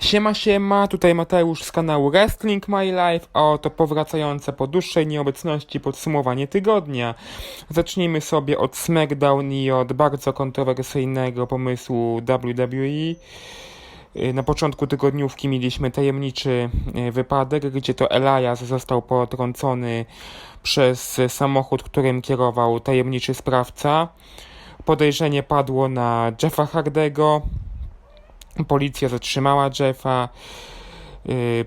Siema, siema, tutaj Mateusz z kanału Wrestling My Life, a oto powracające po dłuższej nieobecności podsumowanie tygodnia. Zacznijmy sobie od SmackDown i od bardzo kontrowersyjnego pomysłu WWE. Y, Na początku tygodniówki mieliśmy tajemniczy y, wypadek, gdzie to Elias został potrącony przez samochód, którym kierował tajemniczy sprawca. Podejrzenie padło na Jeffa Hardego. Policja zatrzymała Jeffa, y,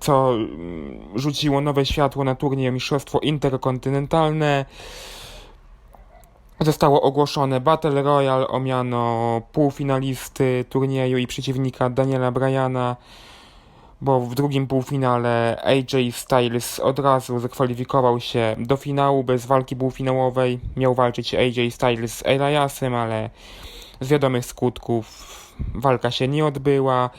co mm, rzuciło nowe światło na turniej Mistrzostwo Interkontynentalne. Zostało ogłoszone Battle Royale o miano półfinalisty turnieju i przeciwnika Daniela Bryana, bo w drugim półfinale AJ Styles od razu zakwalifikował się do finału bez walki półfinałowej. Miał walczyć AJ Styles z Eliasem, ale z wiadomych skutków walka się nie odbyła.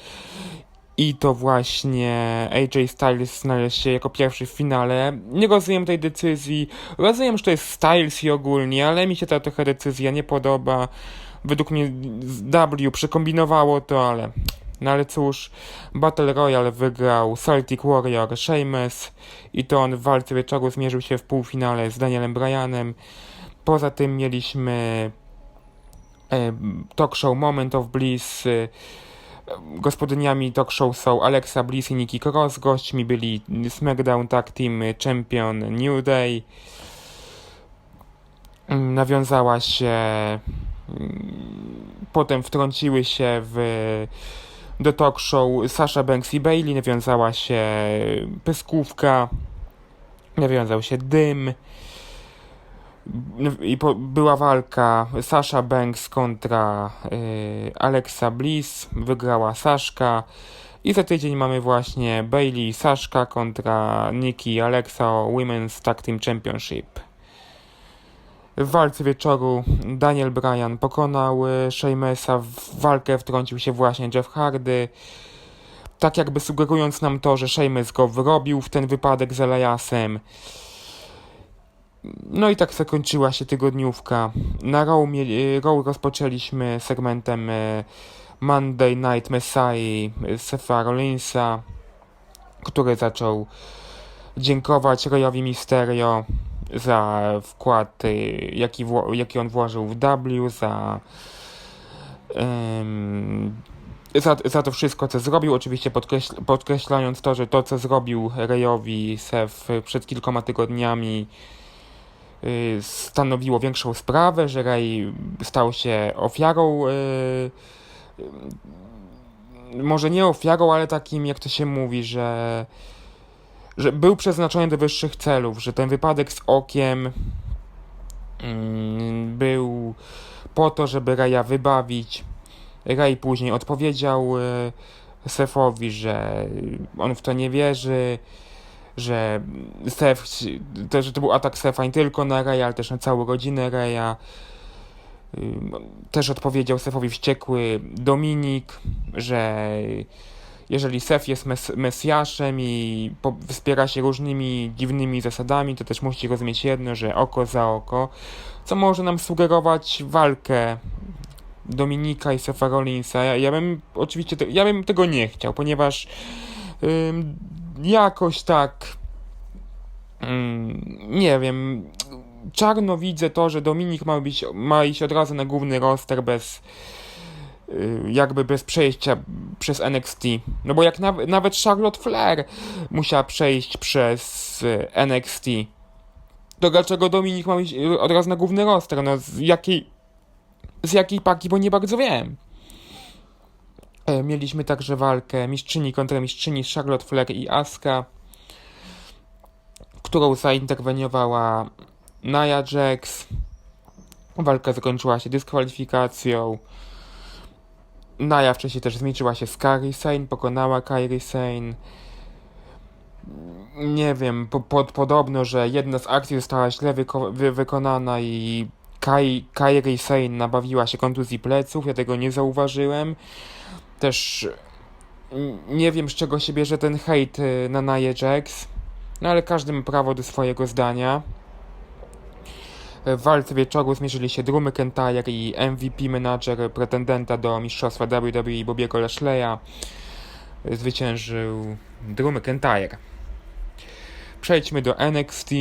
I to właśnie AJ Styles znalazł się jako pierwszy w finale. Nie rozumiem tej decyzji. Rozumiem, że to jest Styles i ogólnie, ale mi się ta trochę decyzja nie podoba. Według mnie W przekombinowało to, ale. No ale cóż, Battle Royale wygrał Celtic Warrior Sheamus i to on w walce wieczoru zmierzył się w półfinale z Danielem Bryanem. Poza tym mieliśmy talk show Moment of Bliss. e, Gospodyniami talk show są Alexa Bliss i Nikki Cross. Gośćmi byli SmackDown Tag Team Champion New Day. Nawiązała się. mm, Potem wtrąciły się w do talk show Sasha Banks i Bailey. Nawiązała się pyskówka. Nawiązał się dym. I po, była walka Sasha Banks kontra y, Alexa Bliss. Wygrała Saszka. I za tydzień mamy właśnie Bailey i Saszka kontra Nikki i Alexa Women's Tag Team Championship. W walce wieczoru Daniel Bryan pokonał y, Sheamesa. W walkę wtrącił się właśnie Jeff Hardy. Tak jakby sugerując nam to, że Sheamus go wyrobił w ten wypadek z Eliasem. No i tak zakończyła się tygodniówka. Na Raw, y, Raw rozpoczęliśmy segmentem y, Monday Night Messiah Sefa Rollinsa, który zaczął dziękować Rayowi Mysterio za wkład, y, jaki, jaki on włożył w W, za, ym, za, za to wszystko, co zrobił. Oczywiście podkreśl, podkreślając to, że to, co zrobił Rayowi Sef przed kilkoma tygodniami, stanowiło większą sprawę, że Ray stał się ofiarą, y, y, może nie ofiarą, ale takim, jak to się mówi, że, że był przeznaczony do wyższych celów, że ten wypadek z okiem mm, był po to, żeby Raya wybawić. Ray później odpowiedział y, Sefowi, że on w to nie wierzy, że Sef, to, że to był atak Sefa nie tylko na Reja, ale też na całą rodzinę Reja. Też odpowiedział Sefowi wściekły Dominik, że jeżeli Sef jest mes Mesjaszem i wspiera się różnymi dziwnymi zasadami, to też musi rozumieć jedno, że oko za oko, co może nam sugerować walkę Dominika i Sefa Rollinsa. Ja, ja bym oczywiście, te, ja bym tego nie chciał, ponieważ jakoś tak ym, nie wiem czarno widzę to, że Dominik ma być ma iść od razu na główny roster bez y, jakby bez przejścia przez NXT. No bo jak naw- nawet Charlotte Flair musiała przejść przez y, NXT, to dlaczego Dominik ma iść od razu na główny roster? No z jakiej z jakiej paki, bo nie bardzo wiem. E, Mieliśmy także walkę mistrzyni kontra mistrzyni Charlotte Flair i Asuka, którą zainterweniowała Nia Jax. Walka zakończyła się dyskwalifikacją. Nia wcześniej też zmierzyła się z Kairi Sane, pokonała Kairi Sane. Nie wiem, po, pod, podobno, że jedna z akcji została źle wyko- wy, wykonana i Kai, Kairi Sane nabawiła się kontuzji pleców, ja tego nie zauważyłem. Też nie wiem z czego się bierze ten hejt y, na Nia Jax, no ale każdy ma prawo do swojego zdania. W walce wieczoru zmierzyli się Drew McIntyre i MVP menadżer pretendenta do mistrzostwa WWE Bobiego Lashley'a. zwyciężył Drew McIntyre. Przejdźmy do NXT,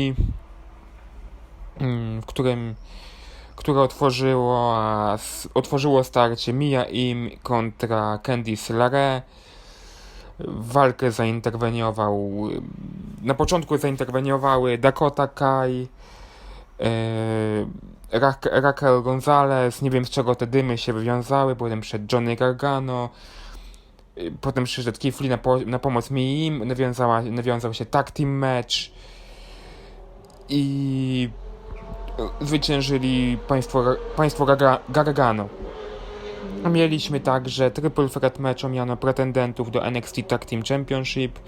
mm, w którym które otworzyło, otworzyło starcie Mia Im kontra Candice LeRae. W walkę zainterweniował, na początku zainterweniowały Dakota Kai, e, Ra- Raquel Gonzalez, nie wiem z czego te dymy się wywiązały, potem przed Johnny Gargano, y, potem przyszedł Lee na, po, na pomoc Mi Im, nawiązała, nawiązał się tag team match i zwyciężyli państwo, państwo Gargano. Mieliśmy także triple threat match o miano pretendentów do NXT Tag Team Championship.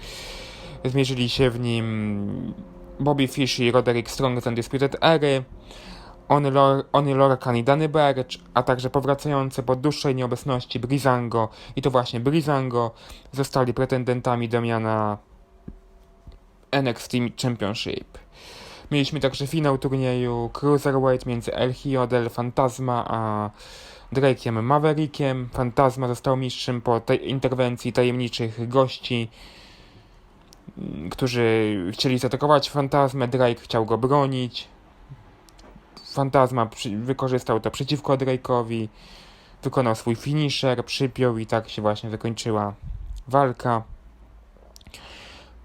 Zmierzyli się w nim Bobby Fish i Roderick Strong z Undisputed Ery, Ony Lorcan i Danny Burch, a także powracające po dłuższej nieobecności Brizango i to właśnie Brizango zostali pretendentami do miana NXT Championship. Mieliśmy także finał turnieju Cruiserweight między El Hijo del Fantasma a Drake'iem Maverickiem. Fantasma został mistrzem po tej interwencji tajemniczych gości, mm, którzy chcieli zaatakować Fantasmę. Drake chciał go bronić. Fantasma wykorzystał to przeciwko Drake'owi. Wykonał swój finisher, przypiął i tak się właśnie zakończyła walka.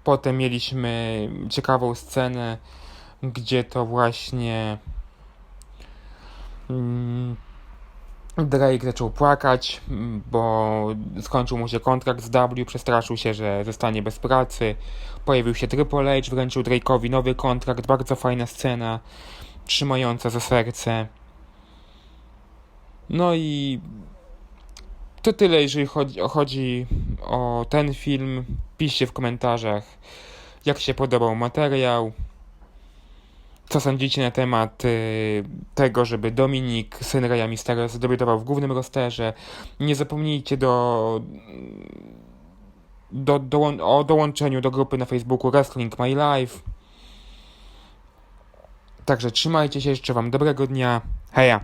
Potem mieliśmy ciekawą scenę, gdzie to właśnie mm, Drake zaczął płakać, mm, bo skończył mu się kontrakt z W, przestraszył się, że zostanie bez pracy. Pojawił się Triple H, wręczył Drake'owi nowy kontrakt, bardzo fajna scena, trzymająca za serce. No i to tyle, jeżeli chodzi, chodzi o ten film. Piszcie w komentarzach, jak się podobał materiał. Co sądzicie na temat y, tego, żeby Dominik, syn Raya Mysterio, zadebiutował w głównym rosterze? Nie zapomnijcie do, do, dołą- o dołączeniu do grupy na Facebooku Wrestling My Life. Także trzymajcie się, życzę Wam dobrego dnia. Heja!